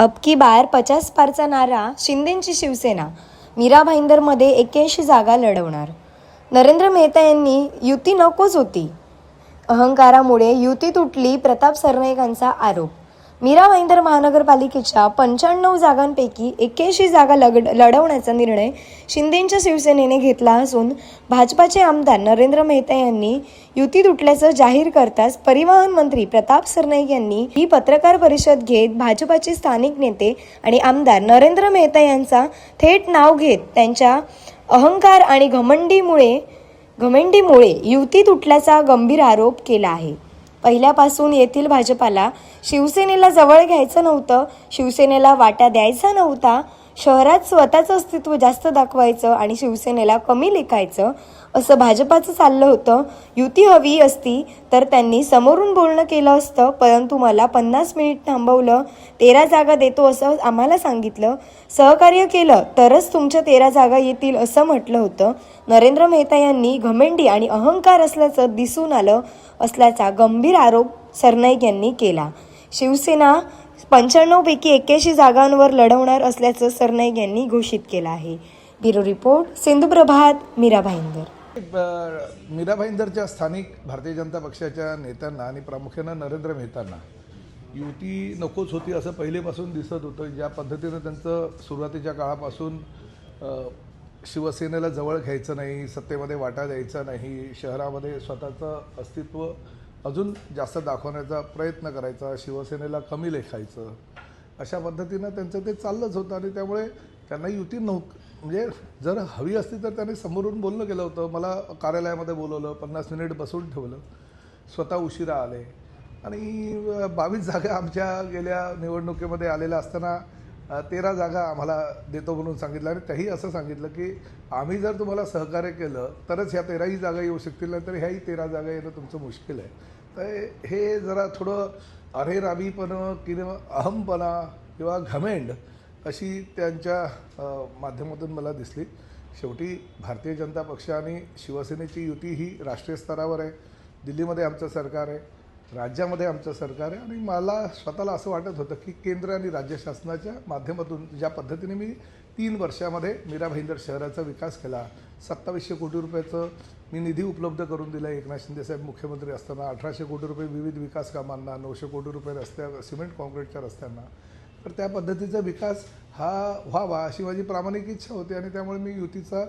अब की बार पचास पारचा नारा शिंदेंची शिवसेना मीरा भाईंदरमध्ये एक्क्याऐंशी जागा लढवणार. नरेंद्र मेहता यांनी युती नकोच होती. अहंकारामुळे युती तुटली प्रताप सरनाईकांचा आरोप मीरा भाईंदर महानगरपालिकेच्या पंच्याण्णव जागांपैकी एक्क्याऐंशी जागा लग लढवण्याचा निर्णय शिंदेंच्या शिवसेनेने घेतला असून भाजपाचे आमदार नरेंद्र मेहता यांनी युती तुटल्याचं जाहीर करताच परिवहन मंत्री प्रताप सरनाईक यांनी ही पत्रकार परिषद घेत भाजपाचे स्थानिक नेते आणि आमदार नरेंद्र मेहता यांचा थेट नाव घेत त्यांच्या अहंकार आणि घमंडीमुळे घमेंडीमुळे युती तुटल्याचा गंभीर आरोप केला आहे. पहिल्यापासून येथील भाजपाला शिवसेनेला जवळ घ्यायचं नव्हतं शिवसेनेला वाटा द्यायचा नव्हता शहरात स्वतःचं अस्तित्व जास्त दाखवायचं आणि शिवसेनेला कमी लेखायचं असं भाजपाचं चाललं होतं. युती हवी असती तर त्यांनी समोरून बोलणं केलं असतं परंतु मला पन्नास मिनिट थांबवलं तेरा जागा देतो असं आम्हाला सांगितलं. सहकार्य केलं तरच तुमच्या तेरा जागा येतील असं म्हटलं होतं. नरेंद्र मेहता यांनी घमेंडी आणि अहंकार असल्याचं दिसून आलं असल्याचा गंभीर आरोप सरनाईक यांनी केला. शिवसेना पंच्याण्णवपैकी एक्क्याऐंशी जागांवर लढवणार असल्याचं सरनाईक यांनी घोषित केलं आहे. Bureau report Sindhu Prabhat Mira Bhayandar. Mira भाईंदरच्या स्थानिक भारतीय जनता पक्षाच्या नेत्यांना आणि प्रामुख्यानं नरेंद्र मेहतांना युती नकोच होती असं पहिलेपासून दिसत होतं. ज्या पद्धतीनं त्यांचं सुरुवातीच्या काळापासून शिवसेनेला जवळ घ्यायचं नाही सत्तेमध्ये वाटा द्यायचा नाही शहरामध्ये स्वतःचं अस्तित्व अजून जास्त दाखवण्याचा प्रयत्न करायचा शिवसेनेला कमी लेखायचं अशा पद्धतीनं त्यांचं ते चाललंच होतं आणि त्यामुळे त्यांना युती नव्ह म्हणजे जर हवी असती तर त्यांनी समोरून बोलणं केलं होतं. मला कार्यालयामध्ये बोलवलं पन्नास मिनिट बसून ठेवलं. स्वतः उशिरा आले. आणि बावीस जागा आमच्या गेल्या निवडणुकीमध्ये आलेल्या असताना तेरा जागा आम्हाला देतो म्हणून सांगितलं आणि त्याही असं सांगितलं की आम्ही जर तुम्हाला सहकार्य केलं तरच ह्या तेराही जागा येऊ शकतील नाही तर ह्याही तेरा जागा येणं तुमचं मुश्किल आहे. तर हे जरा थोडं अरेरावीपणं किंवा अहमपणा किंवा घमेंड अशी त्यांच्या माध्यमातून मला दिसली. शेवटी भारतीय जनता पक्ष आणि शिवसेनेची युती ही राष्ट्रीय स्तरावर आहे. दिल्लीमध्ये आमचं सरकार आहे. राज्यामध्ये आमचं सरकार आहे आणि मला स्वतःला असं वाटत होतं की केंद्र आणि राज्य शासनाच्या माध्यमातून ज्या पद्धतीने मी तीन वर्षामध्ये मीरा भाईंदर शहराचा विकास केला सत्तावीसशे कोटी रुपयाचं मी निधी उपलब्ध करून दिला एकनाथ शिंदेसाहेब मुख्यमंत्री असताना अठराशे कोटी रुपये विविध विकास कामांना नऊशे कोटी रुपये रस्त्या सिमेंट कॉन्क्रीटच्या रस्त्यांना तर त्या पद्धतीचा विकास हा व्हावा अशी माझी प्रामाणिक इच्छा होती आणि त्यामुळे मी युतीचा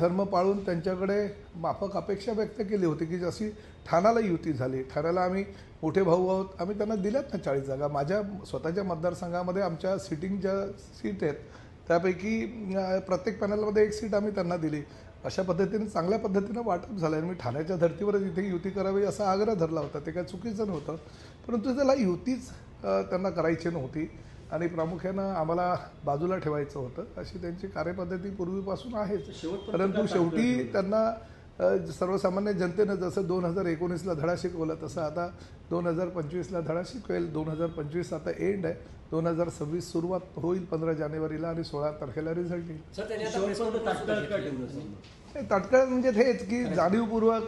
धर्म पाळून त्यांच्याकडे माफक अपेक्षा व्यक्त केली होती की जशी ठाण्याला युती झाली ठाण्याला आम्ही मोठे भाऊ आहोत आम्ही त्यांना दिल्यात ना चाळीस जागा. माझ्या स्वतःच्या मतदारसंघामध्ये आमच्या सिटिंग ज्या सीट आहेत त्यापैकी प्रत्येक पॅनलमध्ये एक सीट आम्ही त्यांना दिली. अशा पद्धतीने चांगल्या पद्धतीनं वाटप झालं आणि मी ठाण्याच्या धर्तीवरच इथे युती करावी असा आग्रह धरला होता. ते काय चुकीचं नव्हतं. परंतु त्याला युतीच त्यांना करायची नव्हती. आणि प्रामुख्यानं आम्हाला बाजूला ठेवायचं होतं. अशी त्यांची कार्यपद्धती पूर्वीपासून आहेच. परंतु शेवटी त्यांना सर्वसामान्य जनतेनं जसं दोन हजार एकोणीसला धडा शिकवला तसं आता दोन हजार पंचवीसला धडा शिकवेल. दोन हजार पंचवीस आता एंड आहे. दोन हजार सव्वीस सुरुवात होईल पंधरा जानेवारीला आणि सोळा तारखेला रिझल्ट येईल. तात्काळ म्हणजे हेच की जाणीवपूर्वक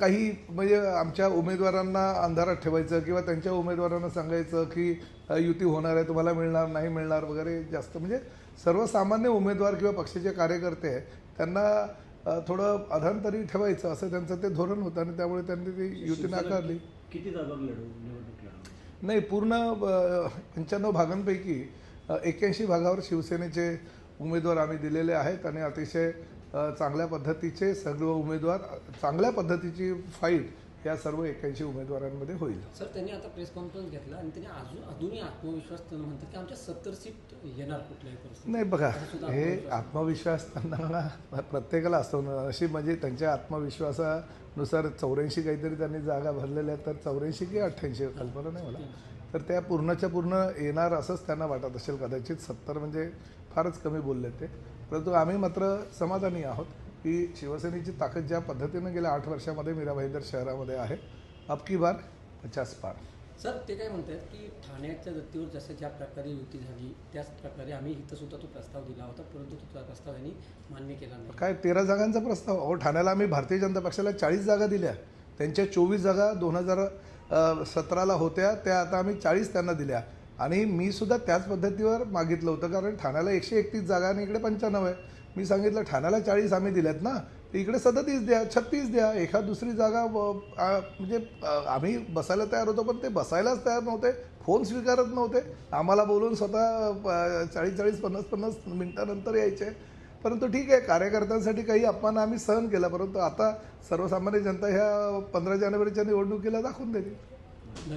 काही म्हणजे आमच्या उमेदवारांना अंधारात ठेवायचं किंवा त्यांच्या उमेदवारांना सांगायचं की युती होणार आहे तुम्हाला मिळणार नाही मिळणार वगैरे जास्त. म्हणजे सर्वसामान्य उमेदवार किंवा पक्षाचे कार्यकर्ते त्यांना थोडं अधांतरी ठेवायचं असं त्यांचं ते धोरण होतं आणि त्यामुळे त्यांनी ती युती नाकारली. किती जागा नाही पूर्ण पंच्याण्णव भागांपैकी एक्क्याऐंशी भागावर शिवसेनेचे उमेदवार आम्ही दिलेले आहेत आणि अतिशय चांगल्या पद्धतीचे सर्व उमेदवार चांगल्या पद्धतीची फाईट या सर्व एक्क्याऐंशी उमेदवारांमध्ये होईल. सर त्यांनी आता प्रेस कॉन्फरन्स घेतला आणि त्यांनी अजून अजूनही आत्मविश्वास त्यांना म्हणतात की आमच्या सत्तर सीट येणार कुठल्याही नाही बघा हे आत्मविश्वास. त्यांना ना प्रत्येकाला असतो अशी म्हणजे त्यांच्या आत्मविश्वासानुसार चौऱ्याऐंशी काहीतरी त्यांनी जागा भरलेल्या आहेत तर चौऱ्याऐंशी की अठ्ठ्याऐंशी कल्पना नाही मला. तर त्या पूर्णच्या पूर्ण येणार असंच त्यांना वाटत असेल कदाचित सत्तर म्हणजे फारच कमी बोलले ते. परंतु आम्ही मात्र समाधानी आहोत की शिवसेनेची ताकद ज्या पद्धतीनं गेल्या आठ वर्षामध्ये मीरा भाईंदर शहरामध्ये आहे अबकी बार पचास पार. सर ते काय म्हणतात की ठाण्याच्या धर्तीवर जसं ज्या प्रकारे युती झाली त्याच प्रकारे आम्ही इथं सुद्धा तो प्रस्ताव दिला होता परंतु तो प्रस्ताव यांनी मान्य केला नाही. काय तेरा जागांचा प्रस्ताव? अहो ठाण्याला आम्ही भारतीय जनता पक्षाला चाळीस जागा दिल्या. त्यांच्या चोवीस जागा दोन हजार सतराला होत्या त्या आता आम्ही चाळीस त्यांना दिल्या. आणि मी सुद्धा त्याच पद्धतीवर मागितलं होतं कारण ठाण्याला एकशे एकतीस जागा आणि इकडे पंच्याण्णव आहे. मी सांगितलं ठाण्याला चाळीस आम्ही दिल्यात ना तर इकडे सदतीस द्या छत्तीस द्या एखाद दुसरी जागा व- म्हणजे आम्ही बसायला तयार होतो पण ते बसायलाच तयार नव्हते फोन स्वीकारत नव्हते. आम्हाला बोलून स्वतः चाळीस चाळीस पन्नास पन्नास मिनटानंतर यायचे. परंतु ठीक आहे कार्यकर्त्यांसाठी काही अपमान आम्ही सहन केला परंतु आता सर्वसामान्य जनता ह्या पंधरा जानेवारीच्या निवडणुकीला दाखवून देतील.